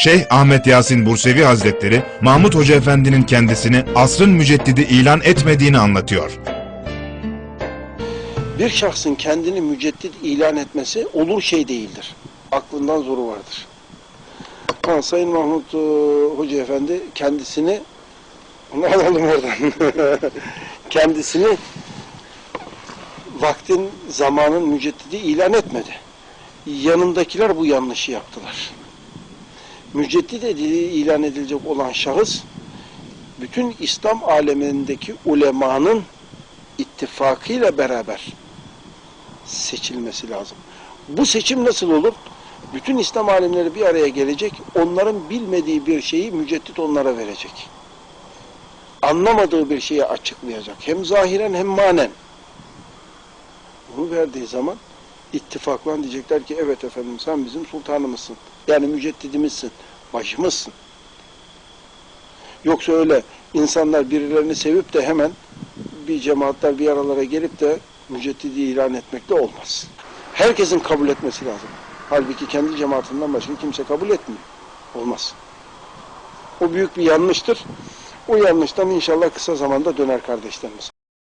Şeyh Ahmet Yasin Bursevi Hazretleri, Mahmut Hoca Efendi'nin kendisini asrın müceddidi ilan etmediğini anlatıyor. Bir şahsın kendini müceddit ilan etmesi olur şey değildir. Aklından zoru vardır. Ha, Sayın Mahmut e, Hoca Efendi kendisini onu alalım oradan. kendisini vaktin zamanın müceddidi ilan etmedi. Yanındakiler bu yanlışı yaptılar. Müceddit edili, ilan edilecek olan şahıs bütün İslam alemindeki ulemanın ittifakıyla beraber seçilmesi lazım. Bu seçim nasıl olur? Bütün İslam alimleri bir araya gelecek, onların bilmediği bir şeyi müceddit onlara verecek. Anlamadığı bir şeyi açıklayacak. Hem zahiren hem manen. Bunu verdiği zaman ittifaklan diyecekler ki evet efendim sen bizim sultanımızsın. Yani müceddidimizsin, başımızsın. Yoksa öyle insanlar birilerini sevip de hemen bir cemaatler bir aralara gelip de müceddidi ilan etmekte olmaz. Herkesin kabul etmesi lazım. Halbuki kendi cemaatinden başka kimse kabul etmiyor. Olmaz. O büyük bir yanlıştır. O yanlıştan inşallah kısa zamanda döner kardeşlerimiz.